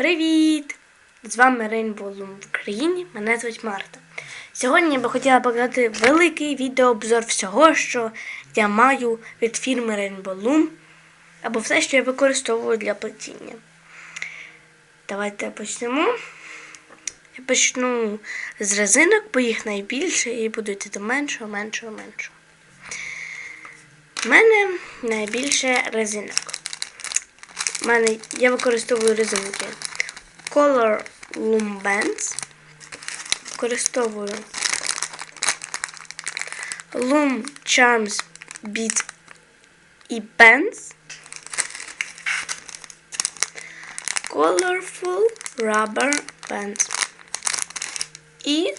Привіт! З вами Rainbow Loom в Україні. Мене звуть Марта. Сьогодні я би хотіла показати великий відеообзор всього, що я маю від фірми Rainbow Loom, або все, що я використовую для плетіння. Давайте почнемо. Я почну з резинок, бо їх найбільше, і буду йти до меншого, меншого, меншого. У мене найбільше резинок. У мене я використовую резинки Color Loom Bands. Використовую Loom Charms Beat і Bands. Colorful Rubber Bands. І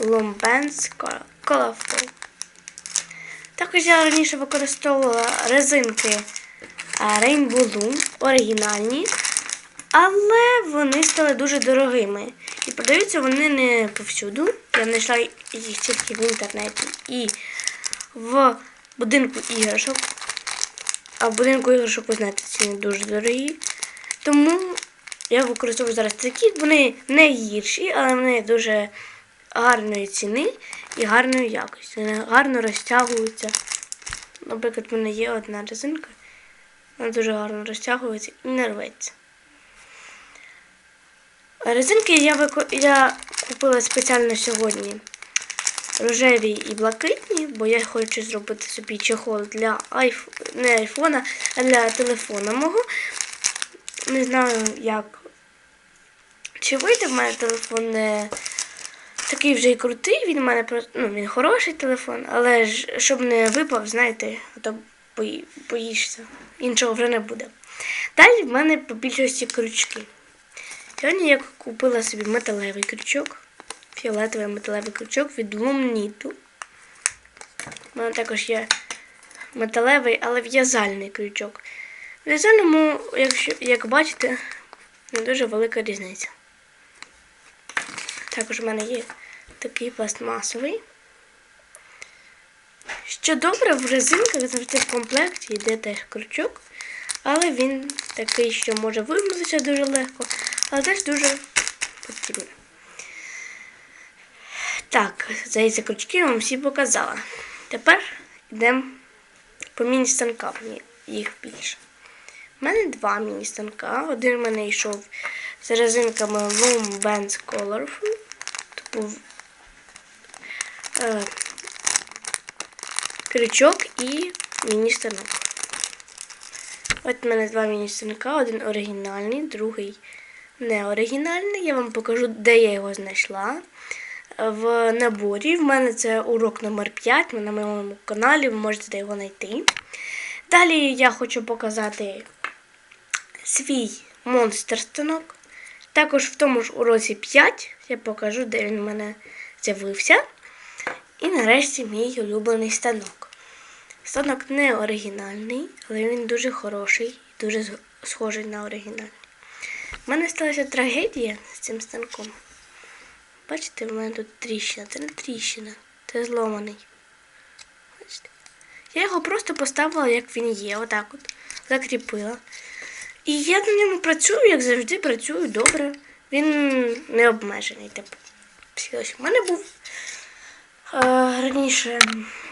Loom Bands Colorful. Також я раніше використовувала резинки Rainbow Loom оригінальні, але вони стали дуже дорогими. І продаються вони не повсюду. Я знайшла їх тільки в інтернеті і в будинку іграшок. А в будинку іграшок, ви знаєте, ціни дуже дорогі. Тому я використовую зараз такі, вони не гірші, але вони дуже гарної ціни і гарної якості. Вони гарно розтягуються. Наприклад, в мене є одна резинка. Вона дуже гарно розтягується і не рветься. Резинки я вико... я купила спеціально сьогодні рожеві і блакитні, бо я хочу зробити собі чехол для айф... не айфона, а для телефона мого. Не знаю, як. Чи вийде в мене телефон не такий вже і крутий, він в мене ну, він хороший телефон, але ж щоб не випав, знаєте, то бої, боїшся. Іншого вже не буде. Далі в мене по більшості крючки. Сьогодні я купила собі металевий крючок, фіолетовий металевий крючок від Lumnitu. У мене також є металевий, але в'язальний крючок. В в'язальному, якщо, як бачите, не дуже велика різниця. Також в мене є такий пластмасовий. Що добре, в резинках завжди в комплекті йде теж крючок, але він такий, що може вимитися дуже легко, але теж дуже потрібно. Так, здається, крючки вам всі показала. Тепер йдемо по міні-станкам, їх більше. У мене два міні-станка. Один в мене йшов з резинками Loom Bands Colorful. Був е, крючок і міні-станок. От у мене два міні-станка, один оригінальний, другий не оригінальний. Я вам покажу, де я його знайшла. В наборі. В мене це урок номер 5 на моєму каналі, ви можете його знайти. Далі я хочу показати свій монстр-станок. Також в тому ж уроці 5 я покажу, де він в мене з'явився. І нарешті мій улюблений станок. Станок не оригінальний, але він дуже хороший, дуже схожий на оригінальний. У мене сталася трагедія з цим станком. Бачите, в мене тут тріщина. Це не тріщина, це зломаний. Бачите? Я його просто поставила, як він є, отак от. Закріпила. І я на ньому працюю, як завжди, працюю добре. Він не обмежений. Типу. У мене був е, раніше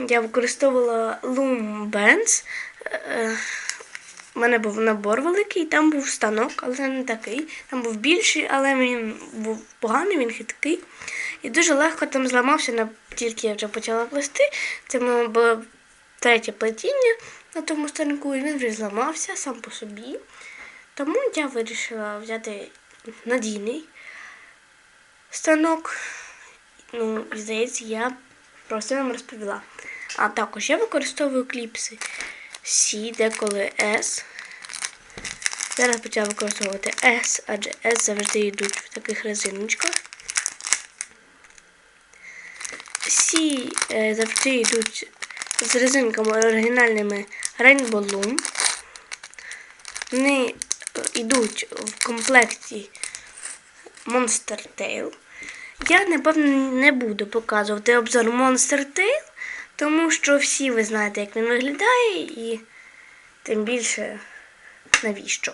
я використовувала Loom Bands. Е, у мене був набор великий, там був станок, але не такий. Там був більший, але він був поганий, він хиткий. І дуже легко там зламався, тільки я вже почала плести. Це було третє плетіння на тому станку, і він вже зламався сам по собі. Тому я вирішила взяти надійний станок. Ну, і здається, я просто вам розповіла. А також я використовую кліпси C, деколи S. Зараз почала використовувати S, адже S завжди йдуть в таких резиночках. C е, завжди йдуть з резинками оригінальними Rainbow Loom. Вони йдуть в комплекті Monster Tail. Я, напевно, не буду показувати обзор Monster Tail, тому що всі ви знаєте, як він виглядає, і тим більше навіщо.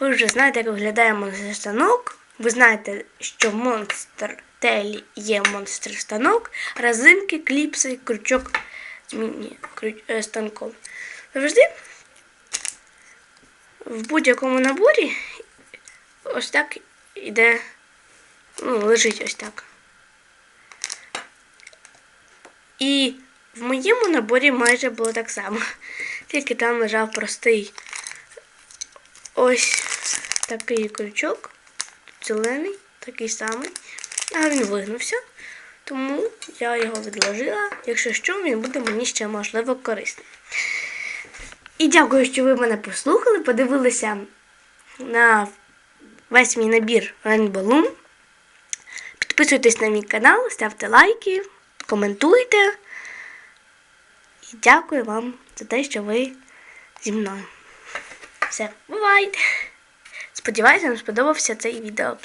Ви вже знаєте, як виглядає монстр станок. Ви знаєте, що монстр телі є монстр станок, резинки, кліпси, крючок з міні крю- е. Завжди в будь-якому наборі ось так іде, ну, лежить ось так. І в моєму наборі майже було так само. Тільки там лежав простий ось такий крючок, зелений, такий самий. А він вигнувся. Тому я його відложила. Якщо що, він буде мені ще можливо корисний. І дякую, що ви мене послухали, подивилися на весь мій набір Rainbow Balloon. Підписуйтесь на мій канал, ставте лайки, коментуйте. І дякую вам за те, що ви зі мною. Все, бувайте! Сподіваюся, вам сподобався цей відео.